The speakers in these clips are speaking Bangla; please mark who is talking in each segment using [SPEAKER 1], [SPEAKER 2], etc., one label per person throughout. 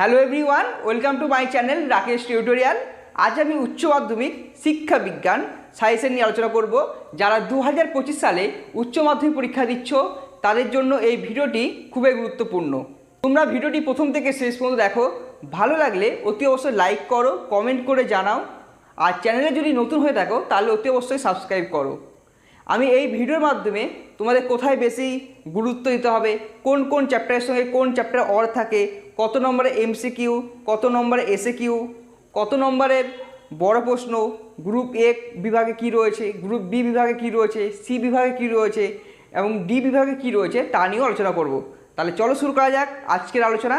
[SPEAKER 1] Hello everyone welcome to my channel Rakesh tutorial আজ আমি উচ্চ মাধ্যমিক শিক্ষা বিজ্ঞান সায়েন্সের নিয়ে আলোচনা করব। যারা দু হাজার পঁচিশ সালে উচ্চ মাধ্যমিক পরীক্ষা দিচ্ছ, তাদের জন্য এই ভিডিওটি খুবই গুরুত্বপূর্ণ। তোমরা ভিডিওটি প্রথম থেকে শেষ পর্যন্ত দেখো। ভালো লাগলে অতি অবশ্যই লাইক করো কমেন্ট করে জানাও। আর চ্যানেলে যদি নতুন হয়ে থাকো, তাহলে অতি অবশ্যই সাবস্ক্রাইব করো। আমি এই ভিডিওর মাধ্যমে তোমাদের কোথায় বেশি গুরুত্ব দিতে হবে, কোন কোন চ্যাপ্টারের সঙ্গে কোন চ্যাপ্টার অর থাকে কত নম্বরে এমসিকিউ কত নম্বরে এসে কিউ কত নম্বরের বড় প্রশ্ন গ্রুপ এ বিভাগে কি রয়েছে গ্রুপ বি বিভাগে কি রয়েছে সি বিভাগে কি রয়েছে এবং ডি বিভাগে কি রয়েছে তা নিয়েও আলোচনা করব। তাহলে চলো শুরু করা যাক আজকের আলোচনা।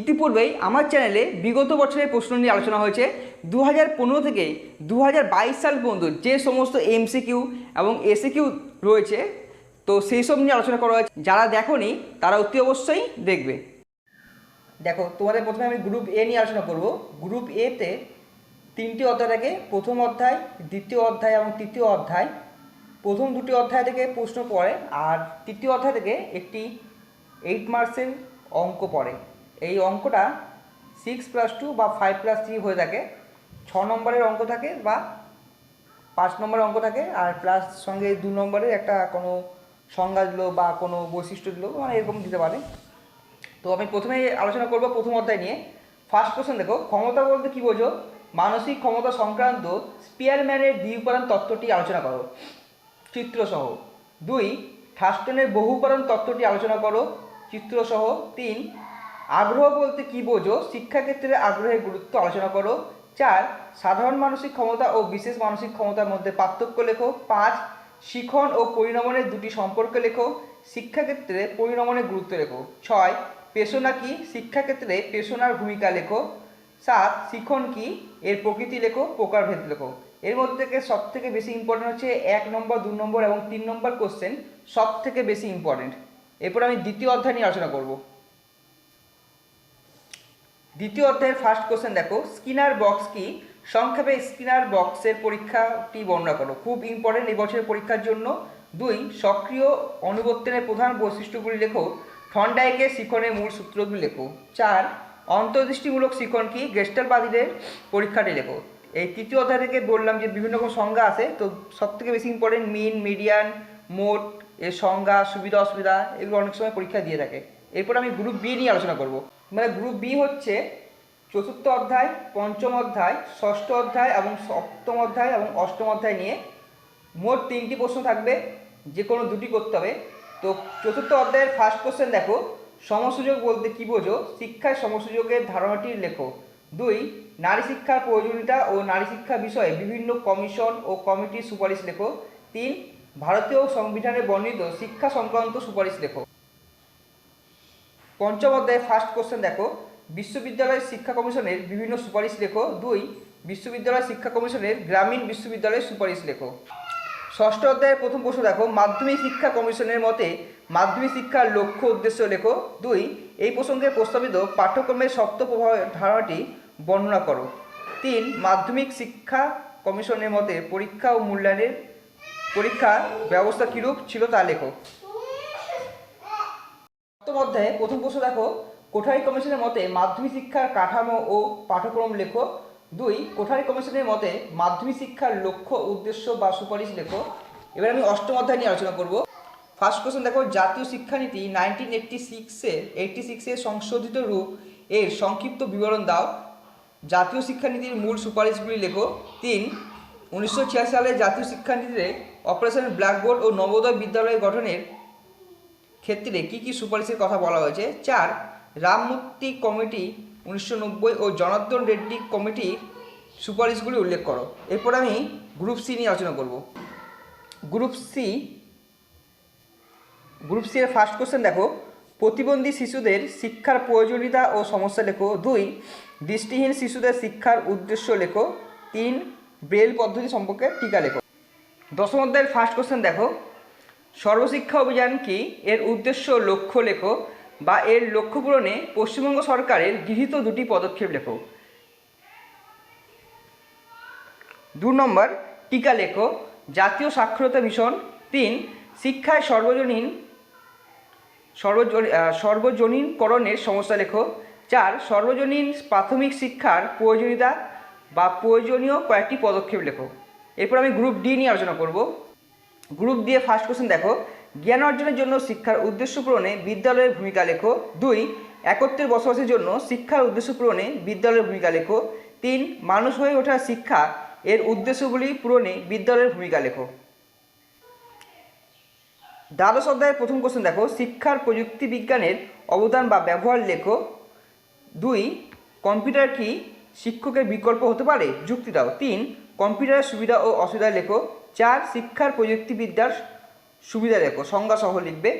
[SPEAKER 1] ইতিপূর্বেই আমার চ্যানেলে বিগত বছরের প্রশ্ন নিয়ে আলোচনা হয়েছে। দু হাজার পনেরো থেকে দু হাজার বাইশ সাল পর্যন্ত যে সমস্ত এমসিকিউ এবং এসিকিউ রয়েছে, তো সেই সব নিয়ে আলোচনা করা হয়েছে। যারা দেখোনি, তারা অতি অবশ্যই দেখবে। দেখো, তোমাদের প্রথমে আমি গ্রুপ এ নিয়ে আলোচনা করব। গ্রুপ এতে তিনটি অধ্যায় থাকে। প্রথম অধ্যায়, দ্বিতীয় অধ্যায় এবং তৃতীয় অধ্যায়। প্রথম দুটি অধ্যায় থেকে প্রশ্ন পড়ে আর তৃতীয় অধ্যায় থেকে একটি এইট মার্কসের অঙ্ক পড়ে। এই অঙ্কটা সিক্স প্লাস টু বা ফাইভ প্লাস থ্রি হয়ে থাকে। ছ নম্বরের অঙ্ক থাকে বা পাঁচ নম্বরের অঙ্ক থাকে আর প্লাস সঙ্গে দু নম্বরের একটা কোনো সংজ্ঞা দিলো বা কোনো বৈশিষ্ট্য দিলো মানে এরকম দিতে পারে। তো আমি প্রথমে আলোচনা করব প্রথম অধ্যায় নিয়ে। ফার্স্ট কোশ্চেন দেখো, ক্ষমতা বলতে কি বোঝো? মানসিক ক্ষমতা সংক্রান্ত স্পিয়ারম্যানের দ্বি উপাদান তত্ত্বটি আলোচনা করো। চিত্রসহ। দুই থাস্টনের বহু উপাদান তত্ত্বটি আলোচনা করো। চিত্রসহ। তিন, আগ্রহ বলতে কি বোঝো? শিক্ষাক্ষেত্রে আগ্রহের গুরুত্ব আলোচনা করো। চার, সাধারণ মানসিক ক্ষমতা ও বিশেষ মানসিক ক্ষমতার মধ্যে পার্থক্য লেখো। পাঁচ, শিখন ও পরিণমনের দুটি সম্পর্ক লেখো। শিক্ষাক্ষেত্রে পরিণমনের গুরুত্ব লেখো। ছয় পেশনা কি? শিক্ষাক্ষেত্রে পেশনার ভূমিকা লেখো। সাত, শিখন কি? এর প্রকৃতি লেখো, প্রকারভেদ লেখো। এর মধ্যে থেকে সব থেকে বেশি ইম্পর্টেন্ট হচ্ছে এক নম্বর, দু নম্বর এবং তিন নম্বর কোশ্চেন সব থেকে বেশি ইম্পর্টেন্ট এরপর আমি দ্বিতীয় অধ্যায় নিয়ে আলোচনা করব। দ্বিতীয় অধ্যায়ের ফার্স্ট কোশ্চেন দেখো। স্কিনার বক্স কি? সংক্ষেপে স্কিনার বক্সের পরীক্ষাটি বর্ণনা করো। খুব ইম্পর্টেন্ট এই বছরের পরীক্ষার জন্য। দুই, সক্রিয় অনুবর্তনের প্রধান বৈশিষ্ট্যগুলি লেখো। থন্ডাইকের শিখনের মূল সূত্রগুলি লেখো। চার, অন্তর্দৃষ্টিমূলক শিখন কি? গেস্টালবাদীদের পরীক্ষাটি লেখো। এই তৃতীয় অধ্যায় থেকে বললাম যে বিভিন্ন রকম সংজ্ঞা আছে, তো সব থেকে বেশি ইম্পর্টেন্ট মিন মিডিয়ান মোট এর সংজ্ঞা, সুবিধা, অসুবিধা, এগুলো অনেক সময় পরীক্ষা দিয়ে থাকে। এরপর আমি গ্রুপ বি নিয়ে আলোচনা করব। মানে গ্রুপ বি হচ্ছে চতুর্থ অধ্যায়, পঞ্চম অধ্যায়, ষষ্ঠ অধ্যায় এবং সপ্তম অধ্যায় এবং অষ্টম অধ্যায় নিয়ে মোট তিনটি প্রশ্ন থাকবে। যে কোনো দুটি করতে হবে। তো চতুর্থ অধ্যায়ের ফার্স্ট কোশ্চেন দেখো, সমসুযোগ বলতে কী বোঝো? শিক্ষায় সমসুযোগের ধারণাটি লেখো। দুই, নারী শিক্ষার প্রয়োজনীয়তা ও নারী শিক্ষা বিষয়ে বিভিন্ন কমিশন ও কমিটির সুপারিশ লেখো। তিন, ভারতীয় সংবিধানে বর্ণিত শিক্ষা সংক্রান্ত সুপারিশ লেখো। পঞ্চম অধ্যায়ে ফার্স্ট কোশ্চেন দেখো। বিশ্ববিদ্যালয় শিক্ষা কমিশনের বিভিন্ন সুপারিশ লেখো। দুই, বিশ্ববিদ্যালয় শিক্ষা কমিশনের গ্রামীণ বিশ্ববিদ্যালয়ের সুপারিশ লেখো। ষষ্ঠ অধ্যায়ের প্রথম প্রশ্ন দেখো, মাধ্যমিক শিক্ষা কমিশনের মতে মাধ্যমিক শিক্ষার লক্ষ্য উদ্দেশ্য লেখো। দুই, এই প্রসঙ্গে প্রস্তাবিত পাঠ্যক্রমের সপ্ত প্রভাব ধারণাটি বর্ণনা করো। তিন, মাধ্যমিক শিক্ষা কমিশনের মতে পরীক্ষা ও মূল্যায়নের পরীক্ষা ব্যবস্থা কীরূপ ছিল তা লেখো। সপ্তম অধ্যায়ে প্রথম প্রশ্ন দেখো, কোঠারি কমিশনের মতে মাধ্যমিক শিক্ষার কাঠামো ও পাঠ্যক্রম লেখো। দুই, কোঠারি কমিশনের মতে মাধ্যমিক শিক্ষার লক্ষ্য, উদ্দেশ্য বা সুপারিশ লেখো। এবার আমি অষ্টম অধ্যায় নিয়ে আলোচনা করব। ফার্স্ট কোশ্চেন দেখো, জাতীয় শিক্ষানীতি নাইনটিন এইটটি সিক্সের এইটটি সিক্সের সংশোধিত রূপ এর সংক্ষিপ্ত বিবরণ দাও। জাতীয় শিক্ষানীতির মূল সুপারিশগুলি লেখো। তিন, উনিশশো সালে জাতীয় শিক্ষানীতিতে অপারেশন ব্ল্যাকবোর্ড ও নবোদয় বিদ্যালয় গঠনের ক্ষেত্রে কী কী সুপারিশের কথা বলা হয়েছে? চার, রামমূর্তি কমিটি উনিশশো নব্বই ও জনার্দন রেড্ডি কমিটির সুপারিশগুলি উল্লেখ করো। এরপর আমি গ্রুপ সি নিয়ে আলোচনা করব। গ্রুপ সি গ্রুপ সি এর ফার্স্ট কোশ্চেন দেখো। প্রতিবন্ধী শিশুদের শিক্ষার প্রয়োজনীয়তা ও সমস্যা লেখো। দুই, দৃষ্টিহীন শিশুদের শিক্ষার উদ্দেশ্য লেখো। তিন ব্রেল পদ্ধতি সম্পর্কে টিকা লেখো। দশম অধ্যায়ের ফার্স্ট কোশ্চেন দেখো। সর্বশিক্ষা অভিযান কি? এর উদ্দেশ্য লক্ষ্য লেখো। বা এর লক্ষ্য পূরণে পশ্চিমবঙ্গ সরকারের গৃহীত দুটি পদক্ষেপ লেখো। দু নম্বর, টিকা লেখো, জাতীয় সাক্ষরতা মিশন। তিন, শিক্ষায় সর্বজনীন সর্বজন সর্বজনীনকরণের সমস্যা লেখো। চার, সর্বজনীন প্রাথমিক শিক্ষার প্রয়োজনীয়তা বা প্রয়োজনীয় কয়েকটি পদক্ষেপ লেখো। এরপর আমি গ্রুপ ডি নিয়ে আলোচনা করব। গ্রুপ দিয়ে ফার্স্ট কোশ্চেন দেখো। জ্ঞান অর্জনের জন্য শিক্ষার উদ্দেশ্য পূরণে বিদ্যালয়ের ভূমিকা লেখো। দুই, একত্রের বসবাসের জন্য শিক্ষার উদ্দেশ্য পূরণে বিদ্যালয়ের ভূমিকা লেখো। তিন, মানুষ হয়ে ওঠা শিক্ষা এর উদ্দেশ্যগুলি পূরণে বিদ্যালয়ের ভূমিকা লেখো। দ্বাদশ অধ্যায়ের প্রথম কোশ্চেন দেখো। শিক্ষার প্রযুক্তি বিজ্ঞানের অবদান বা ব্যবহার লেখো। দুই, কম্পিউটার কি শিক্ষকের বিকল্প হতে পারে? যুক্তি দাও। তিন, কম্পিউটারের সুবিধা ও অসুবিধা লেখো। চার, শিক্ষার প্রযুক্তিবিদ্যার সুবিধা লেখো সংজ্ঞা সহ লিখবে।